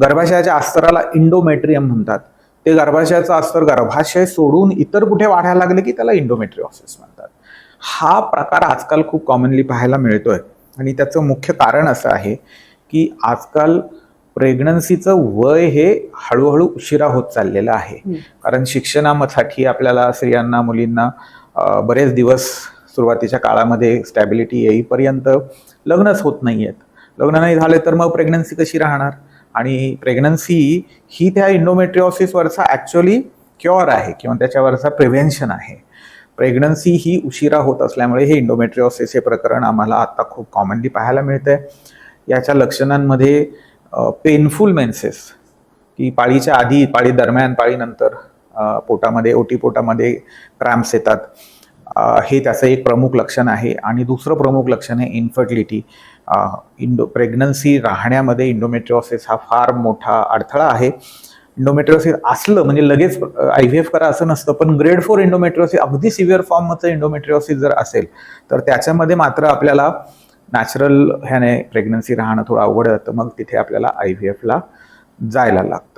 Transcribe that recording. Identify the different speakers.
Speaker 1: गर्भाशयाच्या अस्तराला इंडोमेट्रियम म्हणतात. ते गर्भाशयाचं अस्तर गर्भाशय सोडून इतर कुठे वाढायला लागले की त्याला इंडोमेट्रिओसिस म्हणतात. हा प्रकार आजकाल खूप कॉमनली पाहायला मिळतोय. आणि त्याचं मुख्य कारण असं आहे की आजकाल प्रेग्नन्सीचं वय हे हळूहळू उशिरा होत चाललेलं आहे. कारण शिक्षणासाठी आपल्याला स्त्रियांना मुलींना बरेच दिवस सुरुवातीच्या काळामध्ये स्टॅबिलिटी येईपर्यंत लग्नच होत नाही आहेत लग्न नाही झाले तर मग प्रेग्नन्सी कशी राहणार? आणि प्रेग्नन्सी ही त्या इंडोमेट्रिओसिसवरचा ॲक्च्युअली क्युअर आहे किंवा त्याच्यावरचा प्रिव्हेन्शन आहे. प्रेग्नन्सी ही उशिरा होत असल्यामुळे हे इंडोमेट्रिओसिस हे प्रकरण आम्हाला आता खूप कॉमनली पाहायला मिळतंय. याच्या लक्षणांमध्ये पेनफुल मेन्सेस की पाळीच्या आधी पाळी दरम्यान पाळीनंतर पोटामध्ये ओटी पोटामध्ये क्रॅम्प्स येतात. हे त्याचं एक प्रमुख लक्षण आहे. आणि दुसरं प्रमुख लक्षण आहे इन्फर्टिलिटी इंडो प्रेग्नन्सी राहण्यामध्ये इंडोमेट्रिओसिस हा फार मोठा अडथळा आहे. इंडोमेट्रिओसिस असलं म्हणजे लगेच आय व्ही एफ करा असं नसतं पण ग्रेड फोर इंडोमेट्रिओसिस अगदी सिव्हिअर फॉर्मचं इंडोमेट्रिओसिस जर असेल तर त्याच्यामध्ये मात्र आपल्याला नॅचरल ह्याने प्रेग्नन्सी राहणं थोडं अवघड जातं. मग तिथे आपल्याला आय व्ही एफला जायला लागतं.